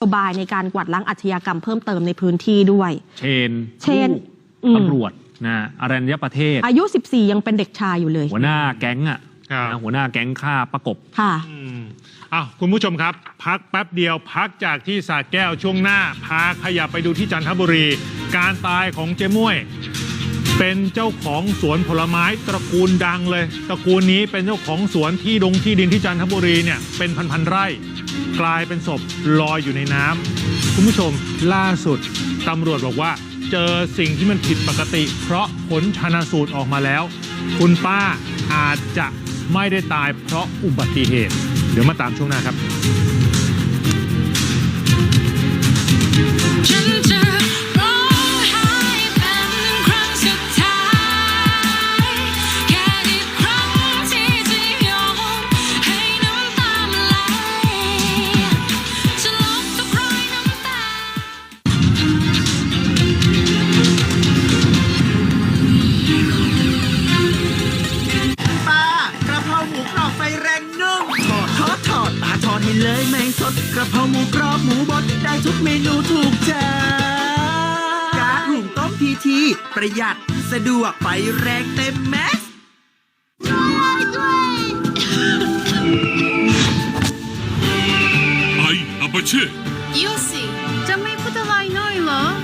นโยบายในการกวาดล้างอาชญากรรมเพิ่มเติมในพื้นที่ด้วย เชนเชนลูกอืม ตำรวจนะอรัญญประเทศ อายุ 14 ยังเป็นเด็กชายอยู่เลย หัวหน้าแก๊งอะครับ นะหัวหน้าแก๊งฆ่าประกบ ค่ะ อืมอ้าวคุณผู้ชมครับ พักแป๊บเดียวพักจากที่สระแก้วช่วงหน้า พาขยับไปดูที่จันทบุรี การตายของเจ๊ม่วย เป็นเจ้าของสวนผลไม้ตระกูลดังเลย ตระกูลนี้เป็นเจ้าของสวนที่ดงที่ดินที่จันทบุรีเนี่ยเป็นพันๆไร่ กลายเป็นศพลอยอยู่ในน้ำคุณผู้ชมล่าสุดตำรวจบอกว่า เจอสิ่งที่มันผิดปกติ เพราะผลชนะสูตรออกมาแล้ว คุณป้าอาจจะไม่ได้ตายเพราะอุบัติเหตุ เดี๋ยวมาตามช่วงหน้าครับ เลยไม่สดกระเพราหมูกรอบหมูบดได้ทุกเมนูถูกใจการหุงต้มพีทีประหยัดสะดวกไฟแรงเต็มแม็กซ์ไออาปาเช่ยูสิ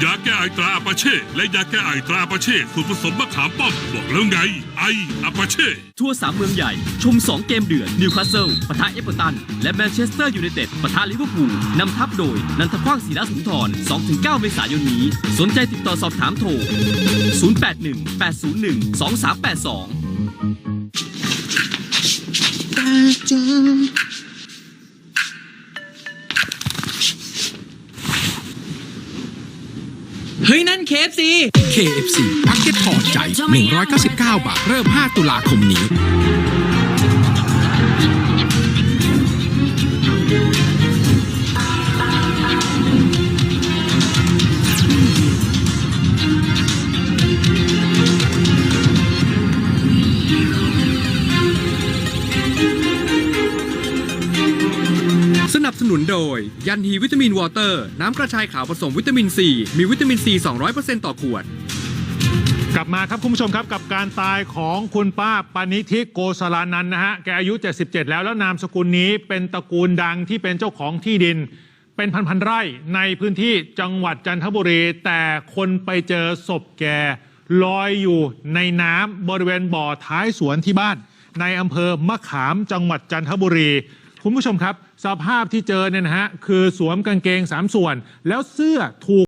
ยาแก้ไอตราอาปาเช่ และยาแก้ไอตราอาปาเช่สูตรผสมมะขามป้อม บอกแล้วไง ไออาปาเช่ ทั่วสามเมืองใหญ่ ชม 2 เกมเดือดนิวคาสเซิลปะทะเอเวอร์ตัน และแมนเชสเตอร์ยูไนเต็ดปะทะลิเวอร์พูลนำทัพโดย นันทกว้างศรีละสุนทร 2-9 เมษายนนี้ สนใจติดต่อสอบถามโทร 081 801 2382 เฮ้ย นั่นเคฟซี KFC พักเก็ตพอใจ 199 บาท เริ่ม 5 ตุลาคมนี้ นับสนุนโดย ยันฮีวิตามินวอเตอร์ น้ำกระชายขาวผสมวิตามินซีมีวิตามินซี 200%ต่อขวด กลับมาครับคุณผู้ชมครับกับการตายของคุณป้าปานิธิโกสลานันนะฮะแกอายุ 77 แล้วแล้วนามสกุลนี้เป็นตระกูลดังที่เป็นเจ้าของที่ดิน เป็นพันๆไร่ในพื้นที่จังหวัดจันทบุรี แต่คนไปเจอศพแกลอยอยู่ในน้ำบริเวณบ่อท้ายสวนที่บ้าน ในอำเภอมะขามจังหวัดจันทบุรี คุณผู้ชมครับ สภาพที่เจอเนี่ยนะฮะคือสวมกางเกงสามส่วน แล้วเสื้อถูก